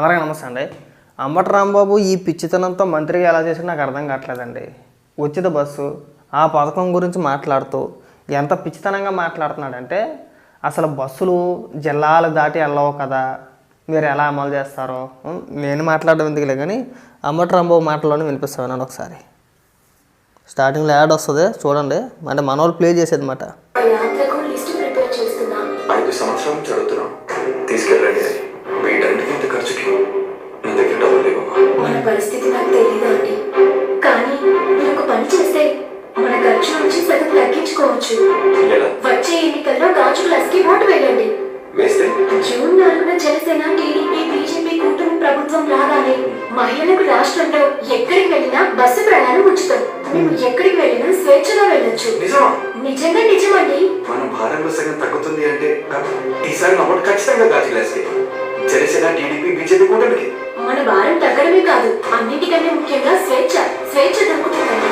అందరికీ నమస్తే అండి. అంబటి రాంబాబు ఈ పిచ్చితనంతో మంత్రిగా ఎలా చేసి నాకు అర్థం కావట్లేదండి. ఉచిత బస్సు ఆ పథకం గురించి మాట్లాడుతూ ఎంత పిచ్చితనంగా మాట్లాడుతున్నాడంటే అసలు బస్సులు జిల్లాలు దాటి వెళ్ళవు కదా మీరు ఎలా అమలు చేస్తారో నేను మాట్లాడడం ఎందుకులే కానీ అంబటి రాంబాబు మాటలోనే వినిపిస్తాను నేను ఒకసారి. స్టార్టింగ్లో యాడ్ వస్తుంది చూడండి. అంటే మన వాళ్ళు ప్లే చేసేది మాట. ఆ నాకు తెలియదు అండి కానీ మీరు ఒక పని చేస్తే మన ఖర్చు నుంచి సగం తగ్గించుకోవచ్చు. ఎలా? వచ్చే ఎన్నికల్లో గాజు గ్లాస్కి ఓటు వేయండి. వేస్తే? జూన్ నాలుగున జనసేన టీడీపీ బీజేపీ కూటమి ప్రభుత్వం రాగానే మహిళలకు రాష్ట్రంలో ఎక్కడికి వెళ్ళినా బస్సు ప్రయాణం ఉచితం. మేము ఎక్కడికి వెళ్ళినా స్వేచ్ఛగా వెళ్ళొచ్చు. నిజమా? నిజంగా నిజమండి. మన భారంలో సగం తగ్గుతుంది అంటే ఈసారి ఖచ్చితంగా గ్లాస్కి. జనసేన టీడీపీ బీజేపీ కూటమికి. మన భారం తగ్గడమే కాదు అన్నిటికంటే ముఖ్యంగా స్వేచ్ఛ. స్వేచ్ఛ దొరుకుతుందండి.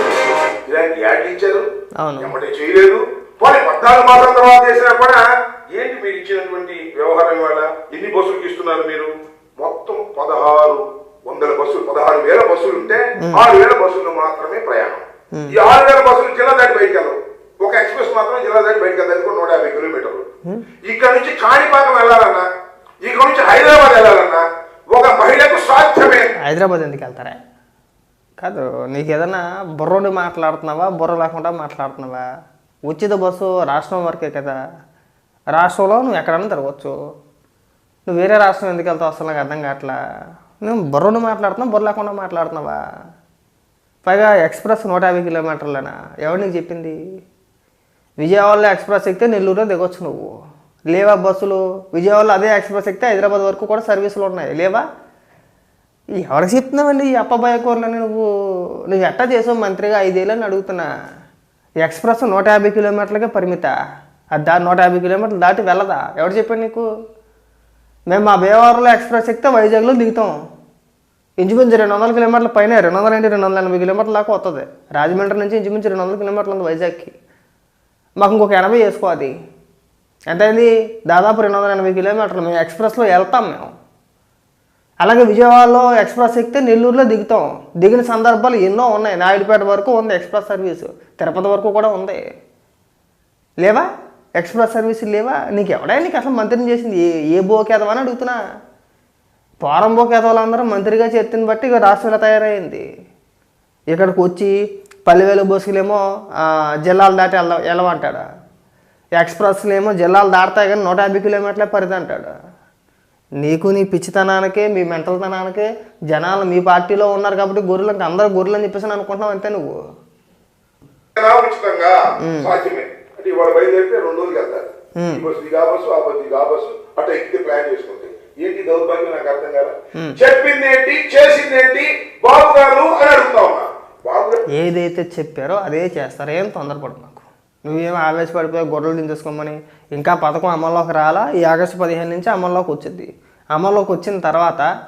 ఇలాంటి యాడ్లు ఇచ్చారు? అవును. ఎమ్మటే చేయలేదు. పోనీ పద్నాలుగు మాసాల తర్వాత చేసినా కూడా ఏంటి మీరు ఇచ్చినటువంటి వ్యవహారం వల్ల ఎన్ని బస్సులకు ఇస్తున్నారు మీరు? మొత్తం పదహారు వందల బస్సులు పదహారు వేల బస్సులు ఉంటే ఆరు వేల బస్సులు మాత్రమే ప్రయాణం. ఈ ఆరు వేల బస్సులు జిల్లా దాటి బయటికి వెళ్ళవు. ఒక ఎక్స్ప్రెస్ మాత్రం జిల్లా దాటి బయటికి వెళ్తాది కూడా నూట యాభై కిలోమీటర్లు. ఇక్కడ నుంచి కాణిపాకం వెళ్ళాలన్నా ఇక్కడ నుంచి హైదరాబాద్ వెళ్ళాలన్నా ఒక మహిళకు సాధ్యమే. హైదరాబాద్ ఎందుకు వెళ్తారా? కాదు నీకు ఏదైనా బుర్రోడి మాట్లాడుతున్నావా? బుర్ర లేకుండా మాట్లాడుతున్నావా? ఉచిత బస్సు రాష్ట్రం వరకే కదా. రాష్ట్రంలో నువ్వు ఎక్కడైనా తిరగచ్చు. నువ్వు వేరే రాష్ట్రం ఎందుకు వెళ్తావు అసలు నాకు అర్థం కావట్లా? నువ్వు బుర్రోడు మాట్లాడుతున్నావు బుర్ర లేకుండా మాట్లాడుతున్నావా? పైగా ఎక్స్ప్రెస్ నూట యాభై కిలోమీటర్లేనా? ఎవరు నీకు చెప్పింది? విజయవాడలో ఎక్స్ప్రెస్ ఎక్కితే నెల్లూరులో దిగొచ్చు నువ్వు. లేవా బస్సులు? విజయవాడలో అదే ఎక్స్ప్రెస్ ఎక్కితే హైదరాబాద్ వరకు కూడా సర్వీసులు ఉన్నాయి. లేవా? ఎవరికి చెప్తున్నావండి ఈ అప్పబాయ కూరలని నువ్వు? నువ్వు ఎట్టా చేసావు మంత్రిగా? ఐదేళ్ళని అడుగుతున్నా. ఎక్స్ప్రెస్ నూట యాభై కిలోమీటర్లకే పరిమిత. అది దా నూట యాభై కిలోమీటర్లు దాటి వెళ్ళదా? ఎవరు చెప్పాడు నీకు? మేము మా భీమవరంలో ఎక్స్ప్రెస్ ఎక్కితే వైజాగ్లో దిగుతాం. ఇంచుమించు రెండు వందల కిలోమీటర్ల పైన రెండు వందల ఏంటి రెండు వందల ఎనభై కిలోమీటర్ల దాకా వస్తుంది రాజమండ్రి నుంచి ఇంచుమించు రెండు వందల కిలోమీటర్లు ఉంది వైజాగ్కి. మాకు ఇంకొక ఎనభై వేసుకో అది. ఎంతైంది దాదాపు రెండు వందల ఎనభై కిలోమీటర్లు. మేము ఎక్స్ప్రెస్లో వెళ్తాం మేము. అలాగే విజయవాడలో ఎక్స్ప్రెస్ ఎక్కితే నెల్లూరులో దిగుతాం. దిగిన సందర్భాలు ఎన్నో ఉన్నాయి. నాయుడుపేట వరకు ఉంది ఎక్స్ప్రెస్ సర్వీసు. తిరుపతి వరకు కూడా ఉంది. లేవా? ఎక్స్ప్రెస్ సర్వీస్ లేవా? నీకు ఎవడా నీకు అసలు మంత్రిని చేసింది? ఏ ఏ బోకేదవా అని అడుగుతున్నా. పోరం బోకేదవాళ్ళందరూ మంత్రిగా చేతిని బట్టి ఇక రాష్ట్రంలో తయారైంది. ఇక్కడికి వచ్చి పల్లెవేలు బస్సులేమో జిల్లాలు దాటి వెళ్ళ వెళ్ళమంటాడా? ఎక్స్ప్రెస్లు ఏమో జిల్లాలు దాటుతాయి కానీ నూట యాభై కిలోమీటర్లే పరిధి అంటాడు. నీకు నీ పిచ్చితనానికే మీ మెంటల్తనానికే జనాలు మీ పార్టీలో ఉన్నారు కాబట్టి గొర్రెలు అందరూ గొర్రెలు అని చెప్పేసి అనుకుంటున్నావు అంతే నువ్వు. నా ఉచితంగా సాధ్యమే. అంటే ఇవాళ బయలుదేరితే రెండు రోజులు వెళ్తారు. ఈ బస్సు ఇది ఆ బస్సు ఆ బస్సు ఇది ఆ బస్సు అట్లా ఎక్కితే ప్లాన్ చేసుకుంటే ఏంటి దౌర్భాగ్యం? నాకు అర్థం కాదు చెప్పింది ఏంటి చేసింది ఏంటి బాబు గారు అని అడుగుతా ఉన్నా. బాబు గారు ఏదైతే చెప్పారో అదే చేస్తారు. ఏం తొందరపడు నాకు నువ్వేం ఆవేశపడిపోయి గొర్రెలు దించేసుకోమని ఇంకా పథకం అమల్లోకి రాలా? ఈ ఆగస్టు పదిహేను నుంచి అమల్లోకి వచ్చింది. అమల్లోకి వచ్చిన తర్వాత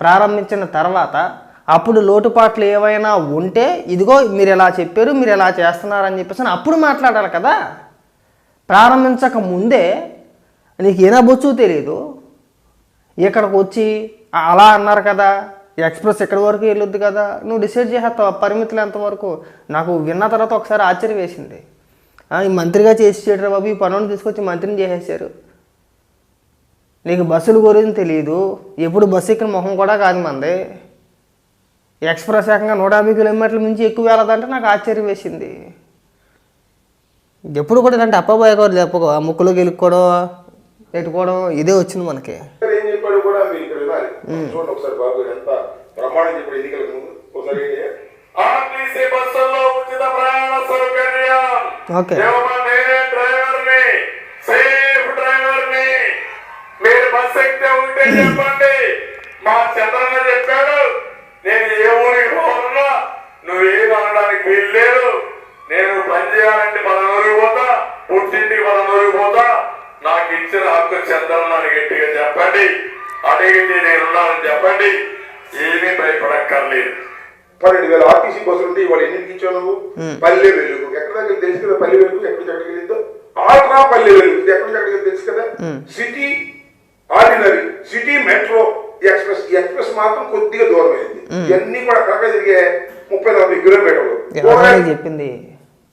ప్రారంభించిన తర్వాత అప్పుడు లోటుపాట్లు ఏవైనా ఉంటే ఇదిగో మీరు ఎలా చెప్పారు మీరు ఎలా చేస్తున్నారని చెప్పేసి అప్పుడు మాట్లాడాలి కదా. ప్రారంభించక ముందే నీకు ఏనబొచ్చు తెలియదు ఇక్కడికి వచ్చి అలా అన్నారు కదా. ఎక్స్ప్రెస్ ఎక్కడి వరకు వెళ్ళొద్దు కదా. నువ్వు డిసైడ్ చేసేస్తావు? ఆ పరిమితులు ఎంతవరకు? నాకు విన్న తర్వాత ఒకసారి ఆశ్చర్యం వేసింది. ఈ మంత్రిగా చేసి చేయడం బాబు ఈ పనులను తీసుకొచ్చి మంత్రిని చేసేసారు నీకు బస్సుల గురించి తెలియదు ఎప్పుడు బస్సు ఎక్కిన మొహం కూడా కాదు మంది. ఎక్స్ప్రెస్ ఏకంగా నూట యాభై కిలోమీటర్ల నుంచి ఎక్కువ వెళ్ళదంటే నాకు ఆశ్చర్యం వేసింది. ఎప్పుడు కూడా ఇలాంటి అప్పబోయే కూడా చెప్పకు. ఆ ముక్కులో గెలుక్కోవడం పెట్టుకోవడం ఇదే వచ్చింది మనకి. ప్రమాణం చెప్పాడు ఎన్నికలకు ముందు. ఒకసారి? ఆర్టీసీ ఉచిత ప్రయాణ సౌకర్యం. ఓకే. నేనే డ్రైవర్ని సేఫ్ డ్రైవర్ని. మీరు బస్ ఎక్కితే ఉంటే చెప్పండి. మా చంద్రన్న చెప్పాడు నేను ఏ ఊరికి పోతున్నా నువ్వేం అనడానికి వీల్లేదు. నేను పని చేయాలంటే పదనూరికి పోతా పుట్టింటికి పదనూరికి పోతా. నాకు ఇచ్చిన హక్కు చంద్రన్నని గట్టిగా చెప్పండి. అడిగితే నేనున్నానని చెప్పండి. ఏమీ భయపడక్కర్లేదు. పన్నెండు వేల ఆర్టీసీ బస్సులు ఉంటే ఇవాళ ఎన్నింటికి ఇచ్చావు నువ్వు? పల్లె వెలుగు. ఎక్కడ దగ్గర తెలుసు కదా పల్లె వెలుగు? ఎక్కడికి వెళ్ళిందో? ఆల్ట్రా పల్లె వెలుగు. ఇది ఎక్కడి నుంచి ఎక్కడికి తెలుసు కదా? City ordinary. City metro express. Express మాత్రం కొద్దిగా దూరం అయింది. ఇవన్నీ కూడా కరెక్ట్గా తిరిగే ముప్పై నలభై కిలోమీటర్లు. చెప్పింది.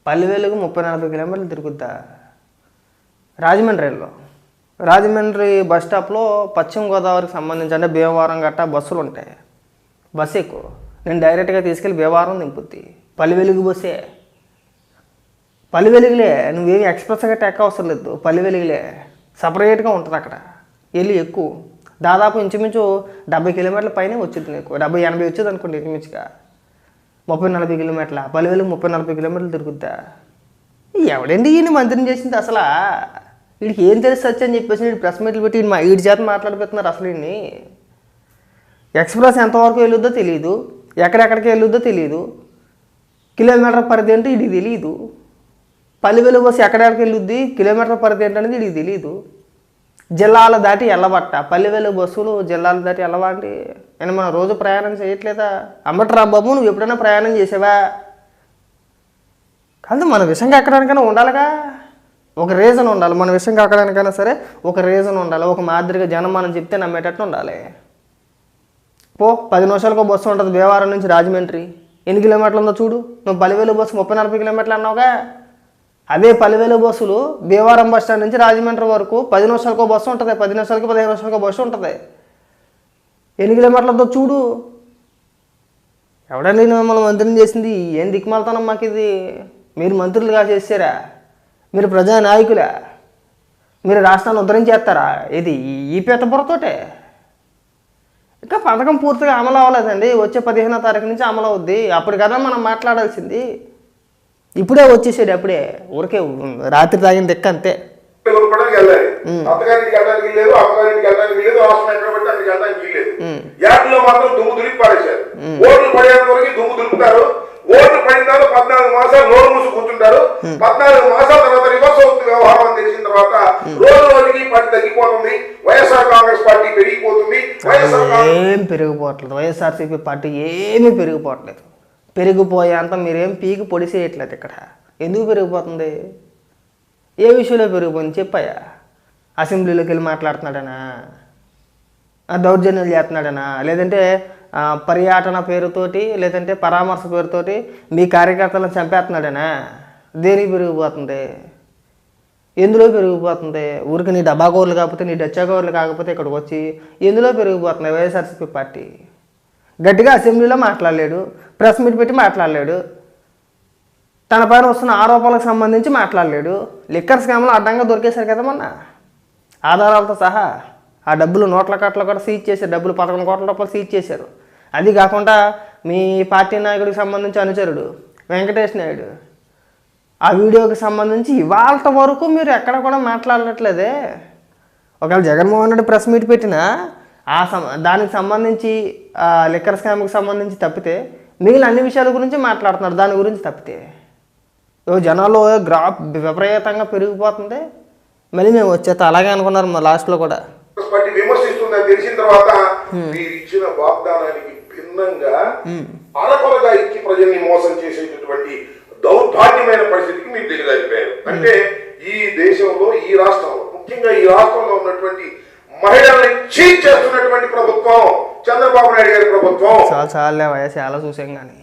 పల్లెవేలుగు ముప్పై నలభై కిలోమీటర్లు తిరుగుద్దా రాజమండ్రిలో రాజమండ్రి బస్ స్టాప్లో పశ్చిమ గోదావరికి సంబంధించి అంటే భీమవరం గట్టా బస్సులు ఉంటాయి. బస్సు ఎక్కువ. నేను డైరెక్ట్గా తీసుకెళ్ళి వ్యవహారం దింపుద్ది పల్లె వెలుగు బస్సే. పల్లె వెలుగులే నువ్వేమి ఎక్స్ప్రెస్ గట్ట ఎక్క అవసరం లేదు. పల్లె వెలుగులే. సపరేట్గా ఉంటుంది అక్కడ. వెళ్ళి ఎక్కువ దాదాపు ఇంచుమించు డెబ్బై కిలోమీటర్ల పైన వచ్చింది నీకు. డెబ్బై ఎనభై వచ్చేది అనుకోండి ఇంచుమించుగా. ముప్పై నలభై కిలోమీటర్ల. పల్లె వెలుగు ముప్పై నలభై కిలోమీటర్లు తిరుగుద్దా? ఎవడండి ఈయన మంత్రిని చేసింది అసలు? వీడికి ఏం తెలుసు వచ్చి అని చెప్పేసి వీడు ప్రెస్ మీట్లు పెట్టి మా వీడి చేత మాట్లాడిపోతున్నారు అసలు వీడిని ఎక్స్ప్రెస్ ఎంతవరకు వెళ్ళొద్దో తెలియదు ఎక్కడెక్కడికి వెళ్ళొద్దో తెలియదు కిలోమీటర్ పరిధి అంటే ఇది తెలియదు పల్లెవేలు బస్సు ఎక్కడెక్కడికి వెళ్ళొద్ది కిలోమీటర్ పరిధి ఏంటనేది ఇది తెలియదు జిల్లాలు దాటి వెళ్ళబట్ట పల్లెవేలు బస్సులు జిల్లాలు దాటి వెళ్ళవా అండి? నేను మనం రోజు ప్రయాణం చేయట్లేదా? అమ్మటరా బాబు నువ్వు ఎప్పుడైనా ప్రయాణం చేసావా? కాదు మన విషయం ఎక్కడానికైనా ఉండాలిగా. ఒక రీజన్ ఉండాలి. మన విషయం ఎక్కడానికైనా సరే ఒక రీజన్ ఉండాలి. ఒక మాదిరిగా జనం మనం చెప్తే నమ్మేటట్టు ఉండాలి. పో పది నిమిషాలకు బస్సు ఉంటుంది భీమవరం నుంచి రాజమండ్రి. ఎన్ని కిలోమీటర్లు ఉందో చూడు. నువ్వు పలివేలు బస్సు ముప్పై నలభై కిలోమీటర్లు అన్నావుగా? అదే పలివేలు బస్సులు భీమవరం బస్ స్టాండ్ నుంచి రాజమండ్రి వరకు పది నిమిషాలకు బస్సు ఉంటుంది పది నిమిషాలకి పదిహేను నిమిషాలకు బస్సు ఉంటుంది. ఎన్ని కిలోమీటర్లు ఉందో చూడు. ఎవడండి మిమ్మల్ని మంత్రిని చేసింది? ఏం దిక్కుమాలతనం మాకు ఇది మీరు మంత్రులుగా చేసారా మీరు ప్రజానాయకులా? మీరు రాష్ట్రాన్ని ఉద్ధరించేస్తారా? ఇది ఈ పేత బుర్రతోటే. ఇంకా పథకం పూర్తిగా అమలు అవ్వలేదండి. వచ్చే పదిహేనో తారీఖు నుంచి అమలు అవుద్ది. అప్పుడు కదా మనం మాట్లాడాల్సింది ఇప్పుడే వచ్చేసాడు అప్పుడే. ఊరికే రాత్రి తాగిన దిక్క అంతే. యాడ్లో మాత్రం దుమ్ము దులిపి ఓట్లు పడేంత వరకు దుమ్ము దులుపుతారు. ఓట్లు పడిన తర్వాత పద్నాలుగు మాసాలు నోరు మూసి కూర్చుంటారు. పద్నాలుగు మాసాల తర్వాత రివర్స్ అవుతుంది వ్యవహారం అని తెలిసిన తర్వాత. రోజు రోజుకి పట్టి తగ్గిపోతుంది. వైఎస్ఆర్ కాంగ్రెస్ పార్టీ పెరిగిపోతుంది. వైఎస్ఆర్ ఏం పెరిగిపోవట్లేదు. వైఎస్ఆర్సీపీ పార్టీ ఏమీ పెరిగిపోవట్లేదు. పెరిగిపోయేంత మీరేం పీకి పొడి చేయట్లేదు ఇక్కడ. ఎందుకు పెరిగిపోతుంది? ఏ విషయంలో పెరిగిపోయింది? చెప్పాయా అసెంబ్లీలోకి వెళ్ళి మాట్లాడుతున్నాడనా? ఆ దౌర్జన్యాలు చేస్తున్నాడనా? లేదంటే పర్యాటన పేరుతోటి లేదంటే పరామర్శ పేరుతోటి మీ కార్యకర్తలను చంపేస్తున్నాడేనా? దేని పెరిగిపోతుంది? ఎందులో పెరిగిపోతుంది? ఊరికి నీ డబ్బాకోర్లు కాకపోతే నీ డచ్చాకోర్లు కాకపోతే ఇక్కడికి వచ్చి ఎందులో పెరిగిపోతున్నాయి వైఎస్ఆర్సీపీ పార్టీ? గట్టిగా అసెంబ్లీలో మాట్లాడలేడు ప్రెస్ మీట్ పెట్టి మాట్లాడలేడు తన పైన వస్తున్న ఆరోపణలకు సంబంధించి మాట్లాడలేడు లిక్కర్ స్కామ్లో అడ్డంగా దొరికేశారు కదా మొన్న? ఆధారాలతో సహా ఆ డబ్బులు నోట్ల కట్టలు కూడా సీజ్ చేశారు డబ్బులు పదకొండు కోట్ల రూపాయలు సీజ్ చేశారు. అది కాకుండా మీ పార్టీ నాయకుడికి సంబంధించి అనుచరుడు వెంకటేష్ నాయుడు. ఆ వీడియోకి సంబంధించి ఇవాళ వరకు మీరు ఎక్కడ కూడా మాట్లాడట్లేదే. ఒకవేళ జగన్మోహన్ రెడ్డి ప్రెస్ మీట్ పెట్టినా ఆ సం దానికి సంబంధించి లిక్కర్ స్కామ్కి సంబంధించి తప్పితే మిగిలిన అన్ని విషయాల గురించి మాట్లాడుతున్నారు. దాని గురించి తప్పితే. ఓ జనాల్లో గ్రాఫ్ విపరీతంగా పెరిగిపోతుంది. మళ్ళీ మేము వచ్చేస్తా అలాగే అనుకున్నారు మా లాస్ట్లో కూడా. విమర్శిస్తుందని తెలిసిన తర్వాత మీరు ఇచ్చిన వాగ్దానానికి భిన్నంగా అరకొరగా ఇచ్చి ప్రజల్ని మోసం చేసేటటువంటి దౌర్భాగ్యమైన పరిస్థితికి మీరు దిగజారిపోయారు. అంటే ఈ దేశంలో ఈ రాష్ట్రంలో ముఖ్యంగా ఈ రాష్ట్రంలో ఉన్నటువంటి మహిళల్ని చీట్ చేస్తున్నటువంటి ప్రభుత్వం చంద్రబాబు నాయుడు గారి ప్రభుత్వం. చాలా చాలా వయసు చాలా చూసాం కానీ.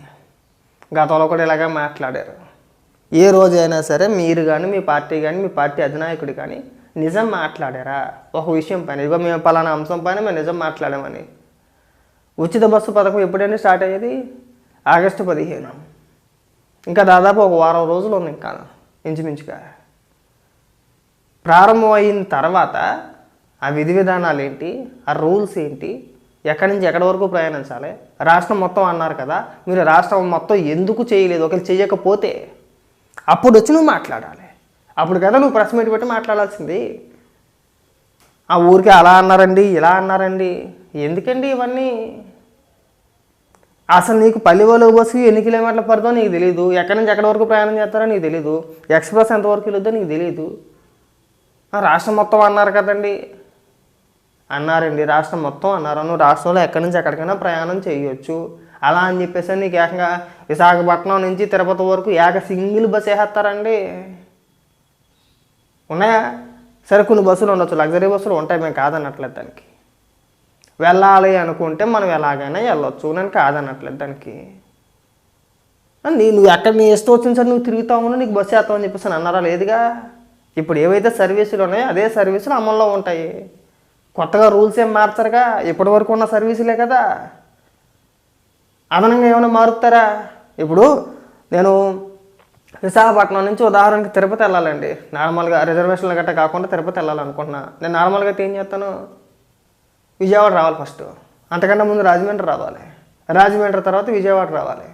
గతంలో కూడా ఇలాగే మాట్లాడారు. ఏ రోజైనా సరే మీరు కానీ మీ పార్టీ కానీ మీ పార్టీ అధినాయకుడు కానీ నిజం మాట్లాడారా? ఒక విషయం పైన ఇదిగో మేము పలానా అంశం పైన మేము నిజం మాట్లాడామని. ఉచిత బస్సు పథకం ఎప్పుడైనా స్టార్ట్ అయ్యేది? ఆగస్టు పదిహేను. ఇంకా దాదాపు ఒక వారం రోజులు ఉంది ఇంకా ఇంచుమించుగా. ప్రారంభమైన తర్వాత ఆ విధి విధానాలు ఏంటి? ఆ రూల్స్ ఏంటి? ఎక్కడి నుంచి ఎక్కడి వరకు ప్రయాణించాలి? రాష్ట్రం మొత్తం అన్నారు కదా మీరు రాష్ట్రం మొత్తం ఎందుకు చేయలేదు? ఒకవేళ చేయకపోతే అప్పుడు వచ్చి నువ్వు మాట్లాడాలి. అప్పుడు కదా నువ్వు ప్రెస్ మీట్ పెట్టి మాట్లాడాల్సింది. ఆ ఊరికి అలా అన్నారండి ఇలా అన్నారండి. ఎందుకండి ఇవన్నీ? అసలు నీకు పల్లెవాళ్ళు బస్సు ఎన్ని కిలోమీటర్ల పడుతుందో నీకు తెలియదు ఎక్కడి నుంచి ఎక్కడి వరకు ప్రయాణం చేస్తారో నీకు తెలియదు ఎక్స్ప్రెస్ ఎంతవరకు వెళ్ళొద్దో నీకు తెలియదు రాష్ట్రం మొత్తం అన్నారు కదండి. అన్నారండి రాష్ట్రం మొత్తం అన్నారు. నువ్వు రాష్ట్రంలో ఎక్కడి నుంచి ఎక్కడికైనా ప్రయాణం చేయొచ్చు. అలా అని చెప్పేసి నీకు ఏకంగా విశాఖపట్నం నుంచి తిరుపతి వరకు ఏక సింగిల్ బస్ వేసేస్తారండి. ఉన్నాయా? సరే కొన్ని బస్సులు ఉండొచ్చు. లగ్జరీ బస్సులు ఉంటాయి మేము కాదన్నట్లేదు దానికి. వెళ్ళాలి అనుకుంటే మనం ఎలాగైనా వెళ్ళొచ్చు. నేను కాదనట్లేదు దానికి. నీ నువ్వు ఎక్కడ నీ ఇష్టం వచ్చిన సార్ నువ్వు తిరుగుతావు నీకు బస్సు వేస్తామని చెప్పేసి అన్నారా? లేదుగా. ఇప్పుడు ఏవైతే సర్వీసులు ఉన్నాయో అదే సర్వీసులు అమల్లో ఉంటాయి. కొత్తగా రూల్స్ ఏం మార్చరుగా? ఇప్పటి వరకు ఉన్న సర్వీసులే కదా. అదనంగా ఏమైనా మారుతారా? ఇప్పుడు నేను విశాఖపట్నం నుంచి ఉదాహరణకి తిరుపతి వెళ్ళాలండి. నార్మల్గా రిజర్వేషన్లు గట్టా కాకుండా తిరుపతి వెళ్ళాలనుకుంటున్నా. నేను నార్మల్గా అయితే ఏం చేస్తాను? విజయవాడ రావాలి ఫస్ట్. అంతకంటే ముందు రాజమండ్రి రావాలి. రాజమండ్రి తర్వాత విజయవాడ రావాలి.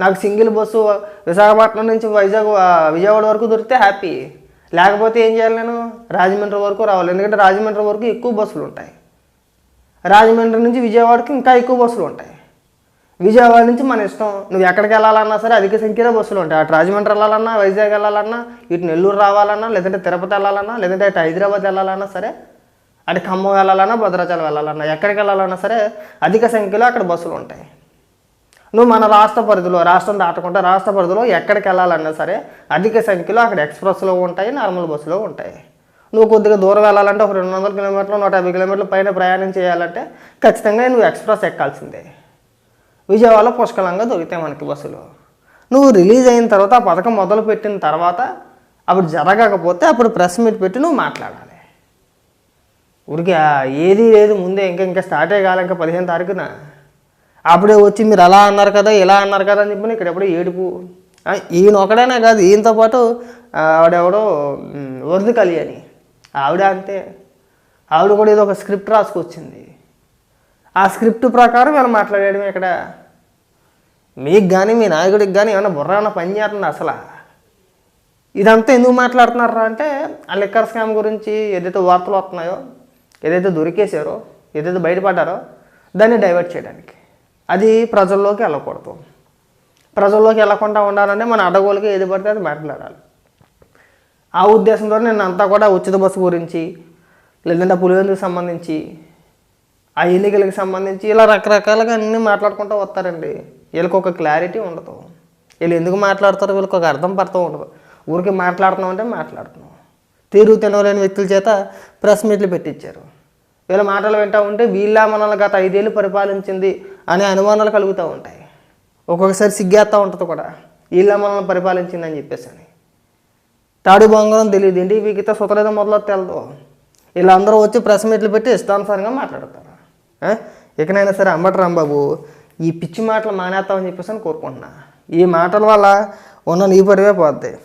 నాకు సింగిల్ బస్సు విశాఖపట్నం నుంచి వైజాగ్ విజయవాడ వరకు దొరికితే హ్యాపీ. లేకపోతే ఏం చేయాలి నేను? రాజమండ్రి వరకు రావాలి. ఎందుకంటే రాజమండ్రి వరకు ఎక్కువ బస్సులు ఉంటాయి. రాజమండ్రి నుంచి విజయవాడకి ఇంకా ఎక్కువ బస్సులు ఉంటాయి. విజయవాడ నుంచి మన ఇష్టం. నువ్వు ఎక్కడికి వెళ్ళాలన్నా సరే అధిక సంఖ్యలో బస్సులు ఉంటాయి. అటు రాజమండ్రి వెళ్ళాలన్నా వైజాగ్ వెళ్ళాలన్నా ఇటు నెల్లూరు రావాలన్నా లేదంటే తిరుపతి వెళ్ళాలన్నా లేదంటే అటు హైదరాబాద్ వెళ్ళాలన్నా సరే అంటే ఖమ్మం వెళ్ళాలన్నా భద్రాచలం వెళ్ళాలన్నా ఎక్కడికి వెళ్ళాలన్నా సరే అధిక సంఖ్యలో అక్కడ బస్సులు ఉంటాయి. నువ్వు మన రాష్ట్ర పరిధిలో రాష్ట్రం దాటకుండా రాష్ట్ర పరిధిలో ఎక్కడికి వెళ్ళాలన్నా సరే అధిక సంఖ్యలో అక్కడ ఎక్స్ప్రెస్లో ఉంటాయి నార్మల్ బస్సులో ఉంటాయి. నువ్వు కొద్దిగా దూరం వెళ్ళాలంటే ఒక రెండు వందల కిలోమీటర్లు నూట యాభై కిలోమీటర్ల పైన ప్రయాణం చేయాలంటే ఖచ్చితంగా నువ్వు ఎక్స్ప్రెస్ ఎక్కాల్సిందే. విజయవాడలో పుష్కలంగా దొరుకుతాయి మనకి బస్సులు. నువ్వు రిలీజ్ అయిన తర్వాత ఆ పథకం మొదలు పెట్టిన తర్వాత అప్పుడు జరగకపోతే అప్పుడు ప్రెస్ మీట్ పెట్టి నువ్వు మాట్లాడాలి. ఊరికి ఏది లేదు ముందే ఇంకా ఇంకా స్టార్ట్ కాలే ఇంకా పదిహేను తారీఖున. అప్పుడే వచ్చి మీరు అలా అన్నారు కదా ఇలా అన్నారు కదా అని చెప్పి ఇక్కడ ఎప్పుడో ఏడుపు. ఈయన ఒకడైనా కాదు ఈయనతో పాటు ఆవిడెవడో ఉమ్, వరద అని. ఆవిడ అంతే. ఆవిడ కూడా ఏదో ఒక స్క్రిప్ట్ రాసుకొచ్చింది. ఆ స్క్రిప్ట్ ప్రకారం ఇలా మాట్లాడేయడం ఇక్కడ. మీకు కానీ మీ నాయకుడికి కానీ ఏమైనా బుర్ర ఏమైనా పని చేస్తుంది అసలు? ఇదంతా ఎందుకు మాట్లాడుతున్నారా అంటే ఆ లిక్కర్ స్కామ్ గురించి ఏదైతే వార్తలు వస్తున్నాయో ఏదైతే దొరికేశారో ఏదైతే బయటపడ్డారో దాన్ని డైవర్ట్ చేయడానికి. అది ప్రజల్లోకి వెళ్ళకూడదు. ప్రజల్లోకి వెళ్ళకుండా ఉండాలంటే మన అడగోలకి ఏది పడితే అది మాట్లాడాలి. ఆ ఉద్దేశంతో నేను అంతా కూడా ఉచిత బస్సు గురించి లేదంటే పులివెందుకు సంబంధించి ఆ ఎన్నికలకు సంబంధించి ఇలా రకరకాలుగా అన్నీ మాట్లాడుకుంటూ వస్తారండి. వీళ్ళకి ఒక క్లారిటీ ఉండదు. వీళ్ళు ఎందుకు మాట్లాడతారో వీళ్ళకి ఒక అర్థం పడతా ఉండదు. ఊరికి మాట్లాడుతున్నాం అంటే మాట్లాడుతున్నాం. తీరు తినలేని వ్యక్తుల చేత ప్రెస్ మీట్లు పెట్టించారు వీళ్ళ మాటలు వింటూ ఉంటే వీళ్ళ మనల్ని గత ఐదేళ్ళు పరిపాలించింది అనే అనుమానాలు కలుగుతూ ఉంటాయి. ఒక్కొక్కసారి సిగ్గేస్తూ ఉంటుంది కూడా. వీళ్ళ మనల్ని పరిపాలించిందని చెప్పేసి అని. తాడు బంగారం తెలియదు. ఏంటి? వీకితే సుతలేదో మొదలు తెలదు. వీళ్ళందరూ వచ్చి ప్రెస్ మీట్లు పెట్టి ఇష్టానుసారంగా మాట్లాడతారు. ఇకనైనా సరే అంబటి రాంబాబు ఈ పిచ్చి మాటలు మానేస్తామని చెప్పేసి అని కోరుకుంటున్నా. ఈ మాటల వల్ల ఉన్న నీ పరివే పోద్ది.